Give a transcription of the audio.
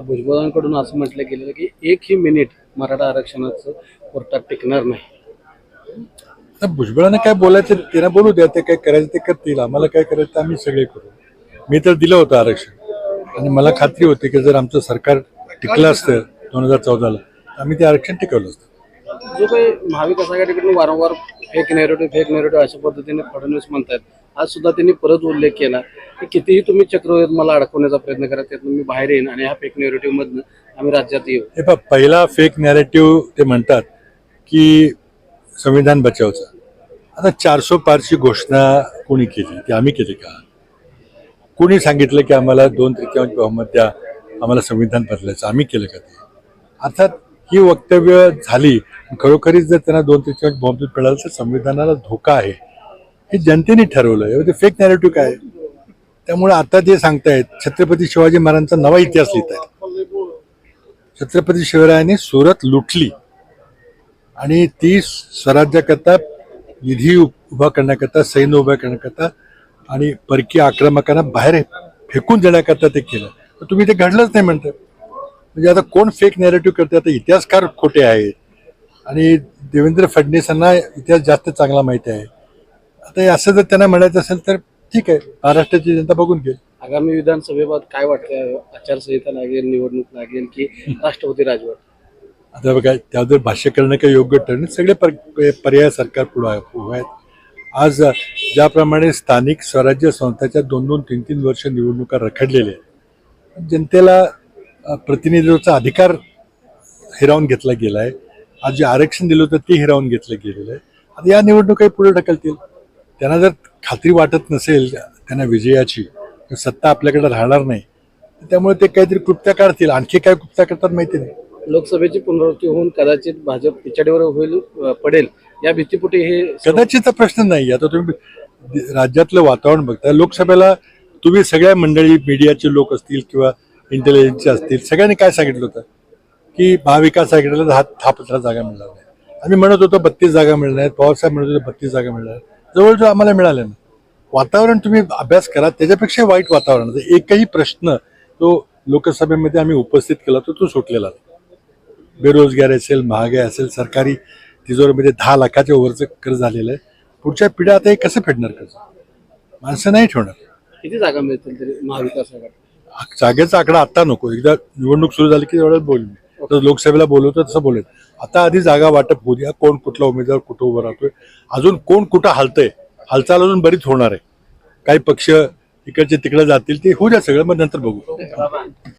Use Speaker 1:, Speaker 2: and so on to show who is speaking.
Speaker 1: भुजबळांकडून असं म्हटलं गेलेलं की एकही मिनिट मराठा आरक्षणाचं कोर्टात टिकणार नाही.
Speaker 2: भुजबळांना काय बोलायचं त्यांना बोलू द्या ते काय करायचं ते करतील आम्हाला काय करायचं ते आम्ही सगळे करू. मी तर दिलं होतं आरक्षण. आणि मला खात्री होती की जर आमचं सरकार टिकलं असतं दोन हजार चौदाला तर आम्ही ते आरक्षण टिकवलं असतं.
Speaker 1: जो काही महाविकास आघाडीकडून वारंवार फेक नेरेटिव्ह फेक नेरेटिव्ह अशा पद्धतीने फडणवीस म्हणतात आज सुद्धा त्यांनी परत उल्लेख केला की कितीही तुम्ही चक्रव्यूहात मला अडकवण्याचा प्रयत्न करा त्यातून मी बाहेर येईन आणि ह्या फेक नॅरेटिव्ह मधनं आम्ही राज्यात येऊ.
Speaker 2: हे पहा पहिला फेक नॅरेटिव्ह ते म्हणतात की संविधान बचावचा. आता चारशे पारची घोषणा कोणी केली? ती आम्ही केली का? कोणी सांगितलं की आम्हाला दोन तृतीयांश बहुमत द्या आम्हाला संविधान बदलायचं? आम्ही केलं का ते? अर्थात ही वक्तव्य झाली. खरोखरीच जर त्यांना दोन तृतीयांश बहुमत मिळालं तर संविधानाला धोका आहे. हे जनतेने ठरवलं आहे ते फेक नॅरेटिव्ह काय? आहे? त्यामुळे आता जे सांगतायत छत्रपती शिवाजी महाराजांचा नवा इतिहास लिहित आहे छत्रपती शिवरायाने सुरत लुटली. आणि ती स्वराज्याकरता निधी उभा करण्याकरता सैन्य उभा करण्याकरता आणि परकीय आक्रमकांना बाहेर फेकून देण्याकरता ते केलं. तर तुम्ही ते घडलंच नाही म्हणतात म्हणजे आता कोण फेक नॅरेटिव्ह करते आता इतिहासकार खोटे आहेत. आणि देवेंद्र फडणवीसांना इतिहास जास्त चांगला माहिती आहे. आता हे असं जर त्यांना म्हणायचं असेल तर ठीक आहे महाराष्ट्राची जनता बघून घेईल.
Speaker 1: आगामी विधानसभेबाबत काय वाटतंय? आचारसंहिता लागेल निवडणूक लागेल की राष्ट्रपती राजवट?
Speaker 2: आता बघा त्यावर जर भाष्य करणं काही योग्य ठरणार सगळे पर- पर्याय सरकार पुढे आहेत. आज ज्याप्रमाणे स्थानिक स्वराज्य संस्थाच्या दोन दोन तीन तीन वर्ष निवडणुका रखडलेल्या आहेत जनतेला अ, प्रतिनिधित्वाचा अधिकार हिरावून घेतला गेला आहे आज जे आरक्षण दिलं होतं ते हिरावून घेतलं गेलेलं आहे. आता या निवडणुका पुढे ढकलतील. त्यांना जर खात्री वाटत नसेल त्यांना विजयाची सत्ता आपल्याकडे राहणार नाही. त्यामुळे ते काहीतरी कृत्या काढतील आणखी काय कृत्या करतात माहिती नाही.
Speaker 1: लोकसभेची पुनरावृत्ती होऊन कदाचित भाजप पिछाडीवर होईल पडेल. या भीतीपोटी हे
Speaker 2: कदाचित प्रश्न नाही. आता तुम्ही राज्यातलं वातावरण बघता लोकसभेला तुम्ही सगळ्या मंडळी मीडियाचे लोक असतील किंवा इंटेलिजन्सचे असतील सगळ्यांनी काय सांगितलं होतं? की महाविकास आघाडीला दहा दहा पंधरा जागा मिळणार नाही. आम्ही म्हणत होतो बत्तीस जागा मिळणार आहेत. पवारसाहेब म्हणत होते बत्तीस जागा मिळणार आहेत. जवळजवळ आम्हाला मिळाले ना वातावरण तुम्ही अभ्यास करा त्याच्यापेक्षा वाईट वातावरण. आहे. एकही प्रश्न तो लोकसभेमध्ये आम्ही उपस्थित केला तर तो सुटलेला बेरोजगारी असेल महागाई असेल सरकारी तिजोरीमध्ये दहा लाखाच्या वरचं कर्ज झालेलं आहे. पुढच्या पिढ्या आता हे कसं फेडणार कर्ज? माणसं नाही ठेवणार.
Speaker 1: किती जागा मिळतील तरी महाविकास आघाडी?
Speaker 2: जागेचा आकडा आता नको. एकदा निवडणूक सुरू झाली की एवढ्यात बोल मी. तर लोकसभेला बोलवतो तसं बोलेल. आता आधी जागा वाटप होऊ द्या कोण कुठला उमेदवार कुठं उभं राहतोय? अजून कोण कुठं हालतंय? हालचाल अजून बरीच होणार आहे. काही पक्ष इकडचे तिकडे जातील ते होऊ द्या सगळं मग नंतर बघू.